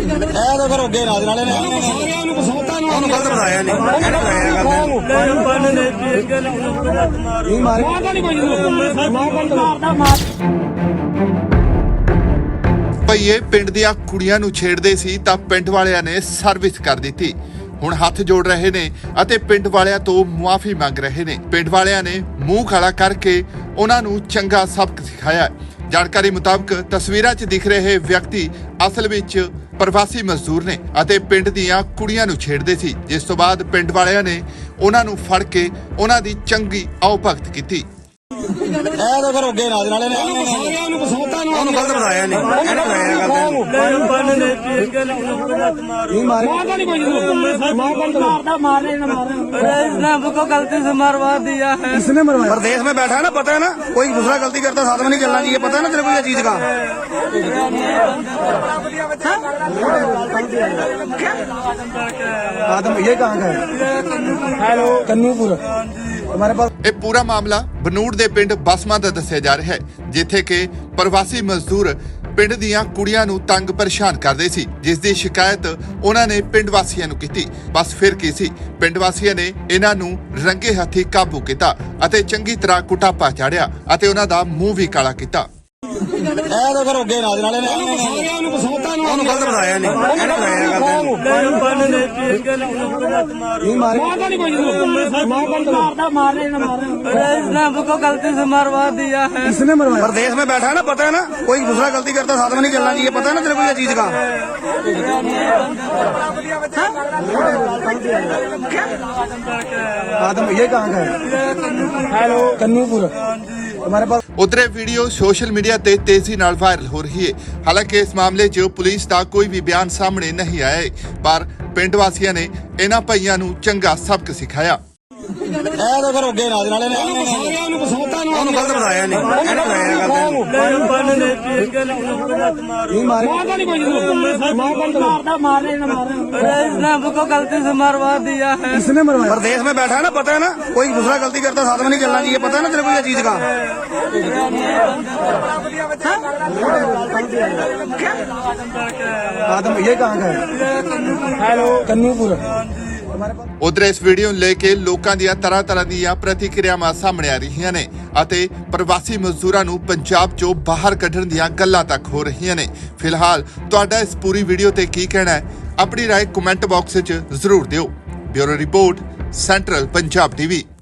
ਇਹ ਤਾਂ ਫਿਰ ਅੱਗੇ ਨਾਲ ਨਾਲੇ ਨੇ। ਸਾਰਿਆਂ ਨੂੰ ਬਸੋਤਾ ਨੂੰ ਉਹਨੂੰ ਗਲਤ ਬਣਾਇਆ ਨਹੀਂ ਇਹਨੇ ਬਣਾਇਆ ਗੱਲ। ਨਹੀਂ ਮਾਰੇ ਮਾਰਦਾ ਨਹੀਂ ਕੋਈ ਨਹੀਂ ਮਾਰਦਾ ਮਾਰ ਭਈਏ ਪਿੰਡ ਦੀਆਂ ਕੁੜੀਆਂ ਨੂੰ ਛੇੜਦੇ ਸੀ ਤਾਂ ਪਿੰਡ ਵਾਲਿਆਂ ਨੇ ਸਰਵਿਸ ਕਰ ਦਿੱਤੀ। ਹੁਣ ਹੱਥ ਜੋੜ ਰਹੇ ਨੇ ਅਤੇ ਪਿੰਡ ਵਾਲਿਆਂ ਤੋਂ ਮੁਆਫੀ ਮੰਗ ਰਹੇ ਨੇ। ਪਿੰਡ ਵਾਲਿਆਂ ਨੇ ਮੂੰਹ ਖਾਲਾ ਕਰਕੇ ਉਹਨਾਂ ਨੂੰ ਚੰਗਾ ਸਬਕ ਸਿਖਾਇਆ। ਜਾਣਕਾਰੀ ਮੁਤਾਬਕ ਤਸਵੀਰਾਂ 'ਚ ਦਿਖ ਰਹੇ ਵਿਅਕਤੀ ਅਸਲ ਵਿੱਚ ਪ੍ਰਵਾਸੀ ਮਜ਼ਦੂਰ ਨੇ ਅਤੇ ਪਿੰਡ ਦੀਆਂ ਕੁੜੀਆਂ ਨੂੰ ਛੇੜਦੇ ਸੀ ਜਿਸ ਤੋਂ ਬਾਅਦ ਪਿੰਡ ਵਾਲਿਆਂ ਨੇ ਉਹਨਾਂ ਨੂੰ ਫੜ ਕੇ ਉਹਨਾਂ ਦੀ ਚੰਗੀ ਆਓ ਭਗਤ ਕੀਤੀ ਇਹ ਤਾਂ ਫਿਰ ਅੱਗੇ ਨਾਲ ਨਾਲੇ ਨੇ ਸਾਰਿਆਂ ਨੂੰ ਬਸੋਤਾ ਨੂੰ ਉਹਨੂੰ ਗਲਤ ਬਣਾਇਆ ਨਹੀਂ ਇਹਨੇ ਬਣਾਇਆ ਗੱਲ ਨਹੀਂ ਮਾਰੇ ਮਾਰਦਾ ਨਹੀਂ ਕੋਈ ਨਹੀਂ ਮਾਰਦਾ ਮਾਰੇ ਨਾ ਮਾਰੇ इसने हमको गलती से मरवा दिया है इसने मरवाया परदेश में बैठा है ना पता है ना कोई दूसरा गलती करता साथ में नहीं चलना चाहिए पता है ना तेरे को ये चीज का आदम ये कहाँ का है हेलो कन्नूपुर हमारे पास ਇਹ ਪੂਰਾ ਮਾਮਲਾ ਬਨੂੜ ਦੇ ਪਿੰਡ ਬਸਮਾ ਦਾ ਦੱਸਿਆ ਜਾ ਰਿਹਾ ਹੈ ਜਿੱਥੇ ਕਿ ਪ੍ਰਵਾਸੀ ਮਜ਼ਦੂਰ ਪਿੰਡ ਦੀਆਂ ਕੁੜੀਆਂ ਨੂੰ ਤੰਗ ਪਰੇਸ਼ਾਨ ਕਰਦੇ ਸੀ ਜਿਸ ਦੀ ਸ਼ਿਕਾਇਤ ਉਹਨਾਂ ਨੇ ਪਿੰਡ ਵਾਸੀਆਂ ਨੂੰ ਕੀਤੀ ਬਸ ਫਿਰ ਕੀ ਸੀ ਪਿੰਡ ਵਾਸੀਆਂ ਨੇ ਇਹਨਾਂ ਨੂੰ ਰੰਗੇ ਹੱਥੀ ਕਾਬੂ ਕੀਤਾ ਅਤੇ ਚੰਗੀ ਤਰ੍ਹਾਂ ਕੁਟਾਪਾ ਚਾੜਿਆ ਅਤੇ ਉਹਨਾਂ ਦਾ ਮੂੰਹ ਵੀ ਕਾਲਾ ਕੀਤਾ ਇਹ ਤਾਂ ਫਿਰ ਅੱਗੇ ਨਾਲ ਨਾਲੇ ਨੇ ਸਾਰਿਆਂ ਨੂੰ ਬਸੋਤਾ ਨੂੰ ਉਹਨੂੰ ਗਲਤ ਬਣਾਇਆ ਨਹੀਂ ਇਹਨੇ ਬਣਾਇਆ ਗੱਲ ਨਹੀਂ ਮਾਰੇ ਮਾਰਦਾ ਨਹੀਂ ਕੋਈ ਨਹੀਂ ਮਾਰਦਾ ਮਾਰੇ ਨਾ ਮਾਰੇ इसने हमको गलती से मरवा दिया है इसने मरवाया परदेश में बैठा है ना पता है ना कोई दूसरा गलती करता साथ में नहीं चलना चाहिए पता है ना तेरे को ये चीज का आदम ये कहाँ का है हेलो कन्नूपुर हमारे पास ਉਧਰੇ ਵੀਡੀਓ ਸੋਸ਼ਲ ਮੀਡੀਆ ਤੇ ਤੇਜ਼ੀ ਨਾਲ ਵਾਇਰਲ ਹੋ ਰਹੀ ਹੈ ਹਾਲਾਂਕਿ ਇਸ ਮਾਮਲੇ 'ਚ ਪੁਲਿਸ ਦਾ ਕੋਈ ਵੀ ਬਿਆਨ ਸਾਹਮਣੇ ਨਹੀਂ ਆਇਆ ਹੈ ਪਰ ਪਿੰਡ ਵਾਸੀਆਂ ਨੇ ਇਹਨਾਂ ਭਈਆਂ ਨੂੰ ਚੰਗਾ ਸਬਕ ਸਿਖਾਇਆ ਇਹ ਤਾਂ ਫਿਰ ਅੱਗੇ ਨਾਲ ਨਾਲੇ ਨੇ ਸਾਰਿਆਂ ਨੂੰ ਬਸੋਤਾ ਨੂੰ ਉਹਨੂੰ ਗਲਤ ਬਣਾਇਆ ਨਹੀਂ ਇਹਨੇ ਬਣਾਇਆ ਗੱਲ ਨਹੀਂ ਮਾਰੇ ਮਾਰਦਾ ਨਹੀਂ ਕੋਈ ਨਹੀਂ ਮਾਰਦਾ ਮਾਰੇ ਨਾ ਮਾਰੇ इसने हमको गलती से मरवा दिया है इसने मरवाया परदेश में बैठा है ना पता है ना कोई दूसरा गलती करता साथ में नहीं चलना चाहिए पता है ना तेरे को ये चीज का आदम ये कहाँ का है हेलो कन्नूपुर हमारे पास ਉਧਰ ਇਸ ਵੀਡੀਓ ਨੂੰ ਲੈ ਕੇ ਲੋਕਾਂ ਦੀਆਂ ਤਰ੍ਹਾਂ ਤਰ੍ਹਾਂ ਦੀਆਂ ਪ੍ਰਤੀਕਿਰਿਆਵਾਂ ਸਾਹਮਣੇ ਆ ਰਹੀਆਂ ਨੇ ਅਤੇ ਪ੍ਰਵਾਸੀ ਮਜ਼ਦੂਰਾਂ ਨੂੰ ਪੰਜਾਬ 'ਚੋਂ ਬਾਹਰ ਕੱਢਣ ਦੀਆਂ ਗੱਲਾਂ ਤੱਕ ਹੋ ਰਹੀਆਂ ਨੇ ਫਿਲਹਾਲ ਤੁਹਾਡਾ ਇਸ ਪੂਰੀ ਵੀਡੀਓ ਤੇ ਕੀ ਕਹਿਣਾ ਹੈ ਆਪਣੀ رائے ਕਮੈਂਟ ਬਾਕਸ ਵਿੱਚ ਜ਼ਰੂਰ ਦਿਓ bureau report central Punjab TV